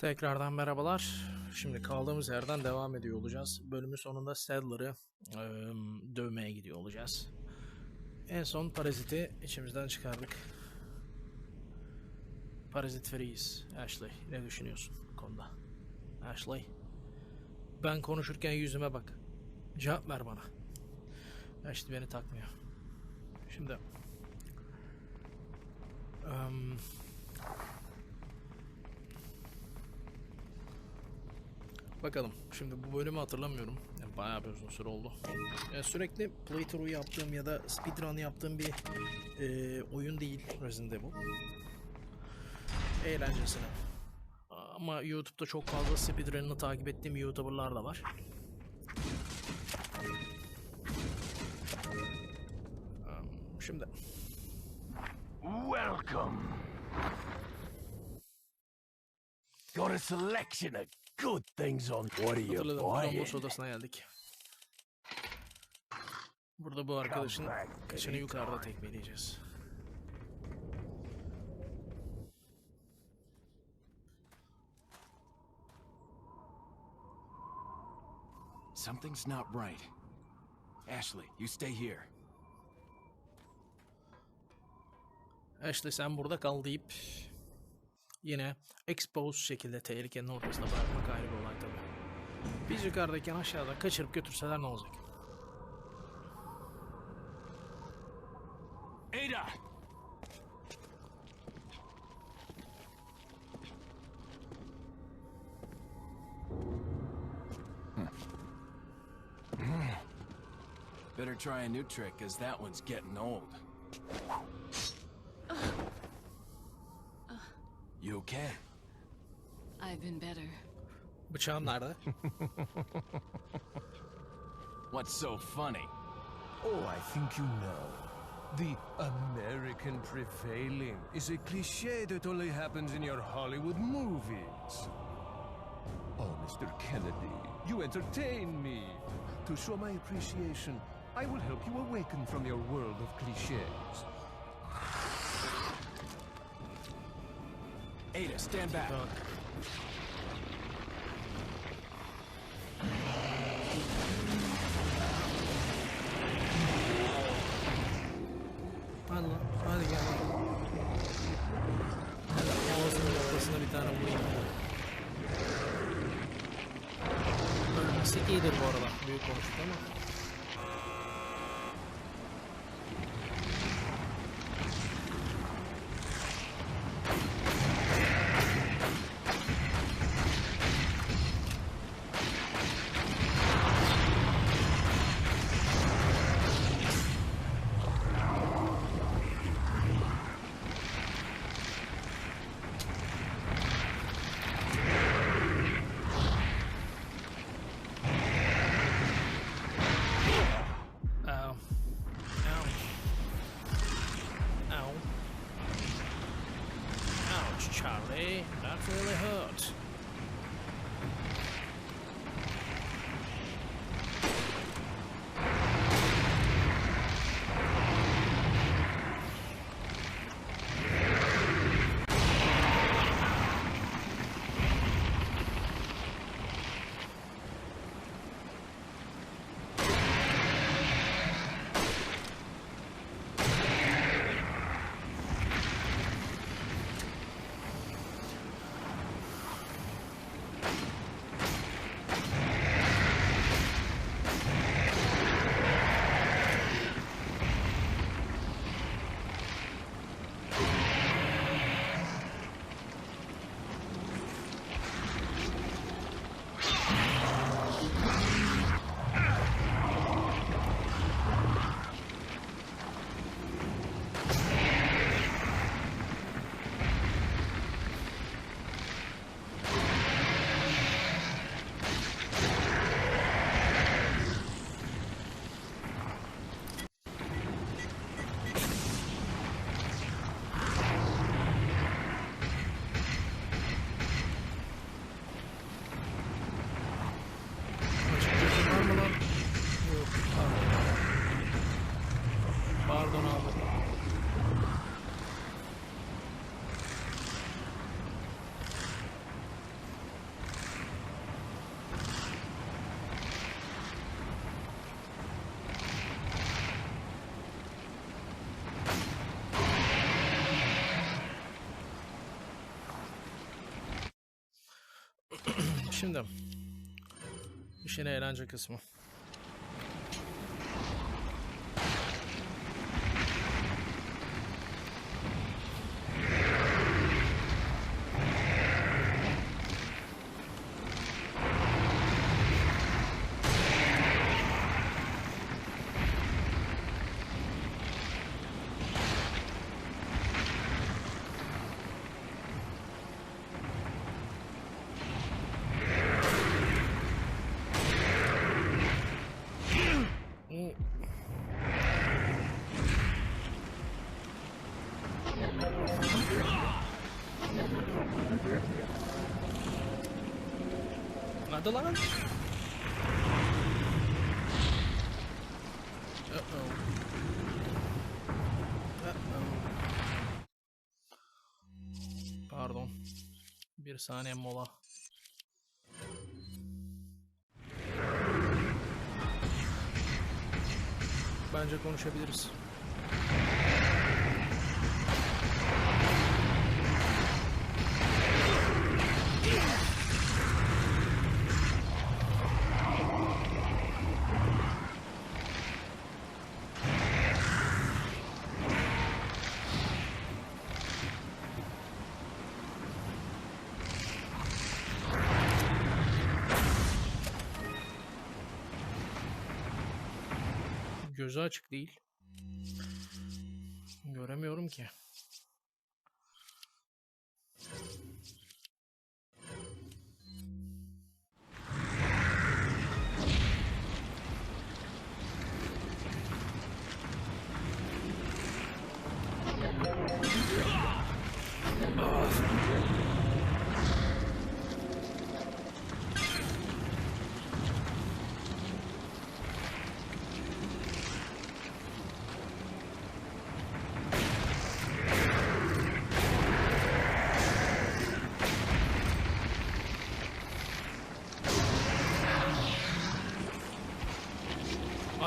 Tekrardan merhabalar. Şimdi kaldığımız yerden devam ediyor olacağız. Bölümün sonunda Sadler'ı eee, dövmeye gidiyor olacağız. En son paraziti içimizden çıkardık. Parazit freeze. Ashley ne düşünüyorsun bu konuda? Ashley. Ben konuşurken yüzüme bak. Cevap ver bana. Ashley beni takmıyor. Şimdi... Eee Bakalım. Şimdi bu bölümü hatırlamıyorum. Yani bayağı bir uzun süre oldu. Yani sürekli playthrough yaptığım ya da speedrun yaptığım bir e, oyun değil Resident Evil. Eğlencesine. Ama YouTube'da çok fazla speedrun'ını takip ettiğim YouTuber'lar da var. Şimdi Welcome. Got a selection of good things on. What are you hatırladım. Rambos odasına geldik. Burada bu arkadaşın kaşını yukarıda tekmeleyeceğiz. Something's not right. Ashley, you stay here. Ashley sen burada kal deyip yine expose şekilde tehlikenin ortasına bırakmak ayrı bir olay tabii. Biz yukarıdayken aşağıda kaçırıp götürseler ne olacak? Ada! Better try a new trick, as that one's getting old. You okay? I've been better. Bıçağın nerede? What's so funny? Oh, I think you know. The American prevailing is a cliche that only happens in your Hollywood movies. Oh, Mr. Kennedy, you entertain me. To show my appreciation, I will help you awaken from your world of cliches. Ada, stand back. Hadi lan. Hadi gel. Ağzının ortasına bir tane vurayım. Ölmesi iyidir bu arada. Büyük konuştuk ama. Really hurt. Şimdi işin eğlence kısmı. Hadi lan. Uh-oh. Uh-oh. Pardon. Bir saniye mola. Bence konuşabiliriz. Gözü açık değil. Göremiyorum ki.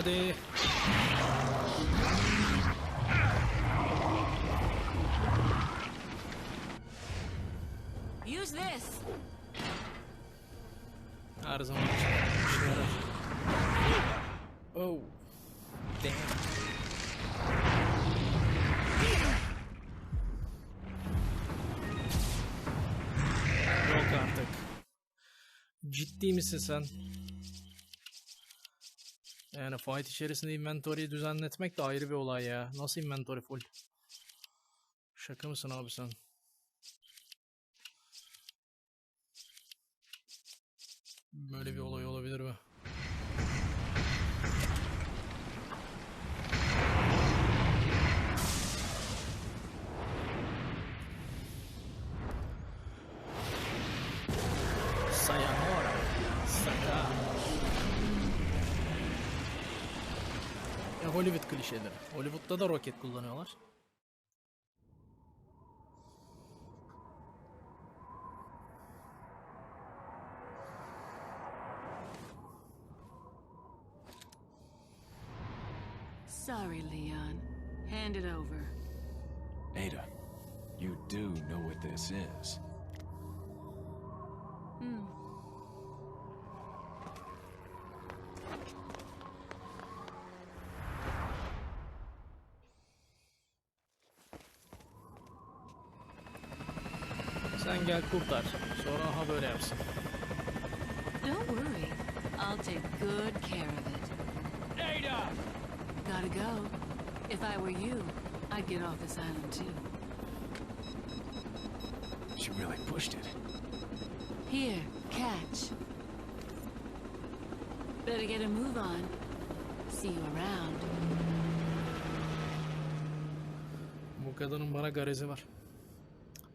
Hadi. Use this. Her zaman işe yarar. Oh. Damn. Yok artık. Ciddi misin sen? Yani fight içerisinde inventory'yi düzenletmek de ayrı bir olay ya. Nasıl inventory full? Şaka mısın abi sen? Böyle bir olay olabilir mi? Hollywood klişeleri. Hollywood'da da roket kullanıyorlar. Sorry, Leon. Hand it over. Ada, you do know what this is. Hmm. Sen gel kurtar. Sonra aha böyle yapsın. Don't worry. I'll take good care of it. Ada! Gotta go. If I were you, I'd get off this island too. She really pushed it. Here, catch. Better get a move on. See you around. Bu kadının bana garezi var.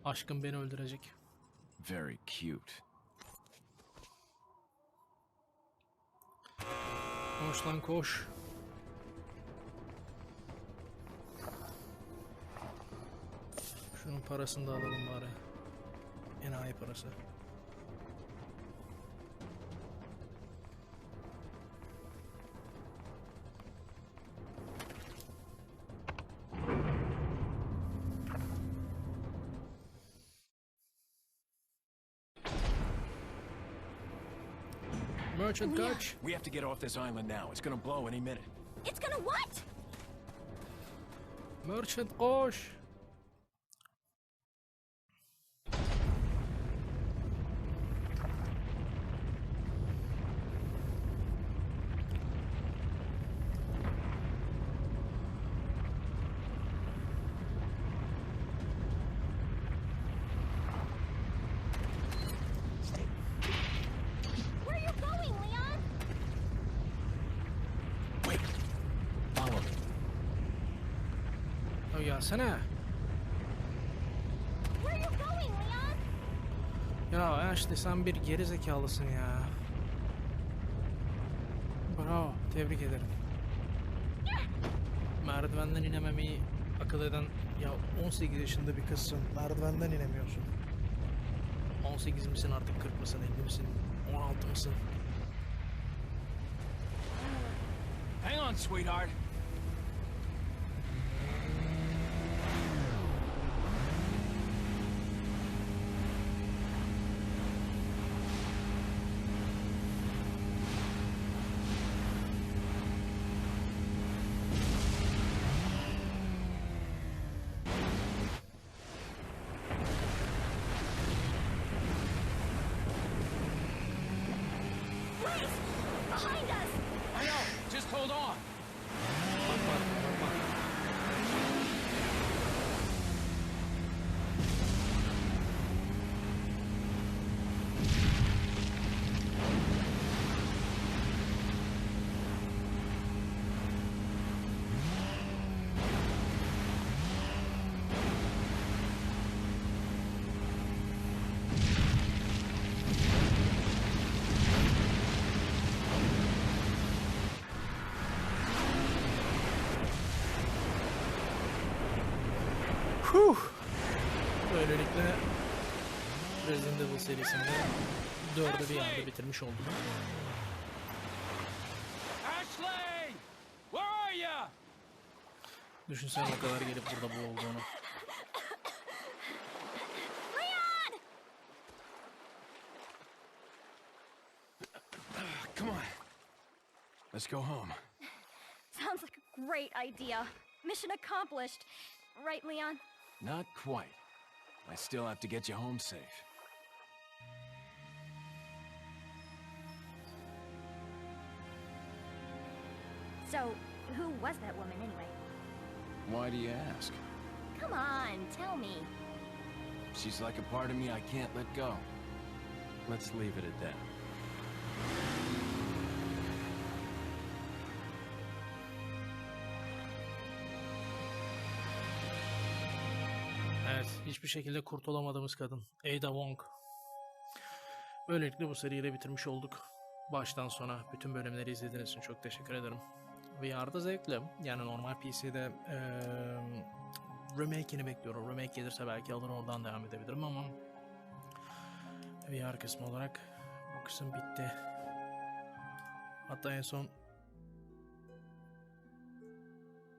Aşkım beni öldürecek. Very cute. Koş lan koş. Şunun parasını da alalım bari. Enayi parası. Merchant Leon. kaç. We have to get off this island now. It's gonna blow any minute. It's gonna what? Merchant koş. Leon? Ya Ashley sen bir geri zekalısın ya. Bravo, tebrik ederim. Merdivenden inememeyi akıl eden ya 18 yaşında bir kızsın. Merdivenden inemiyorsun. 18 misin artık 40 mısın 50 misin 16 mısın? Hang on, sweetheart. Huh. Böylelikle Resident Evil serisinde dördü bir yerde bitirmiş oldum. Ashley! Where are you? Düşünsene o kadar gelip burada bu olduğunu. Leon! Come on. Let's go home. Sounds like a great idea. Mission accomplished. Right, Leon? Not quite. I still have to get you home safe. So, who was that woman anyway? Why do you ask? Come on, tell me. She's like a part of me I can't let go. Let's leave it at that. Hiçbir şekilde kurtulamadığımız kadın. Ada Wong. Böylelikle bu seriyi de bitirmiş olduk. Baştan sona bütün bölümleri izlediğiniz için çok teşekkür ederim. VR'da zevkli. Yani normal PC'de eee remake'ini bekliyorum. Remake gelirse belki alır oradan devam edebilirim ama VR kısmı olarak bu kısım bitti. Hatta en son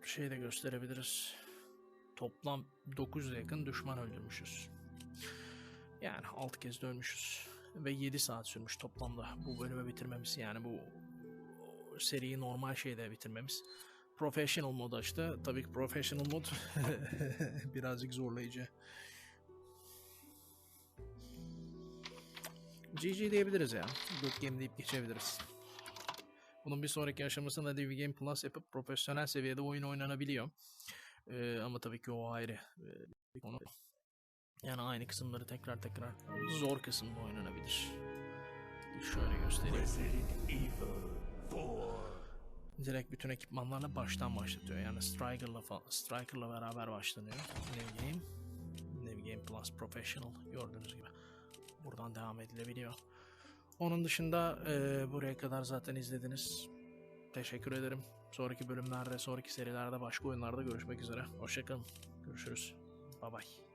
şey de gösterebiliriz. Toplam 900'e yakın düşman öldürmüşüz. Yani 6 kez de ölmüşüz. Ve 7 saat sürmüş toplamda bu bölümü bitirmemiz. Yani bu seriyi normal şeyde bitirmemiz. Professional mod açtı. Tabii ki professional mod birazcık zorlayıcı. GG diyebiliriz ya. Good game deyip geçebiliriz. Bunun bir sonraki aşamasında DV Game Plus yapıp profesyonel seviyede oyun oynanabiliyor. Ee, ama tabii ki o ayrı ee, bir konu. Yani aynı kısımları tekrar tekrar zor kısımda oynanabilir. Şöyle göstereyim. Direkt bütün ekipmanlarla baştan başlatıyor. Yani Striker'la Striker'la beraber başlanıyor. New Game, New Game Plus Professional gördüğünüz gibi. Buradan devam edilebiliyor. Onun dışında eee, buraya kadar zaten izlediniz. Teşekkür ederim. Sonraki bölümlerde, sonraki serilerde, başka oyunlarda görüşmek üzere. Hoşçakalın. Görüşürüz. Bye bye.